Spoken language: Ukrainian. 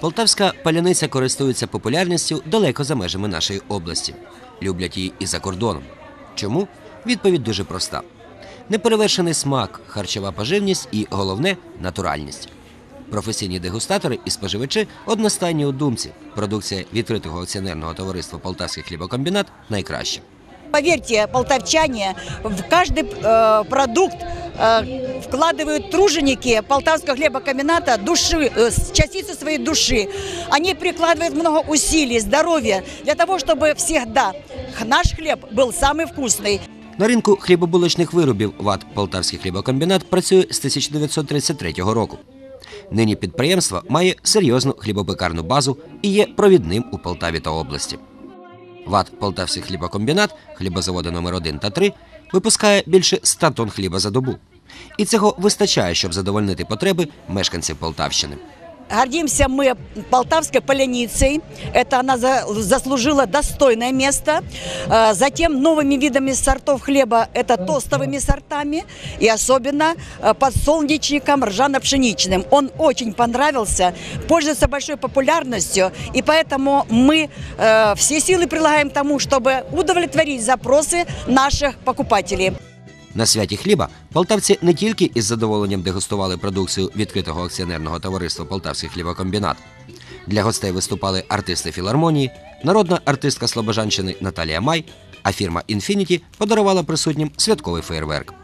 Полтавська паляниця користується популярністю далеко за межами нашої області. Люблять її і за кордоном. Чому? Відповідь дуже проста: неперевершений смак, харчова поживність і головне натуральність. Професійні дегустатори і споживачі одностайні у думці. Продукція відкритого акціонерного товариства Полтавський хлібокомбінат найкраща. Поверьте, полтавчане, в каждый э, продукт э, вкладывают труженики Полтавского хлебокомбината души, э, с- частицу своей души. Они прикладывают много усилий, здоровья для того, чтобы всегда х- наш хлеб был самый вкусный. На ринку хлібобулочних виробів ВАТ Полтавський хлібокомбінат працює з 1933 року. Нині підприємство має серйозну хлібопекарну базу і є провідним у Полтаві та області. ВАТ Полтавський хлібокомбінат, хлібозаводи номер 1 та 3, випускає більше 100 тонн хліба за добу. І цього вистачає, щоб задовольнити потреби мешканців Полтавщини. Гордимся мы полтавской поляницей. Это она за- заслужила достойное место. Э, Затем новыми видами сортов хлеба. Это тостовыми сортами. И особенно э, подсолнечником ржано-пшеничным. Он очень понравился, пользуется большой популярностью. И поэтому мы э, все силы прилагаем к тому, чтобы удовлетворить запросы наших покупателей. На святі хліба полтавці не тільки із задоволенням дегустували продукцію відкритого акціонерного товариства Полтавський хлібокомбінат. Для гостей виступали артисти філармонії, народна артистка Слобожанщини Наталія Май, а фірма Інфініті подарувала присутнім святковий феєрверк.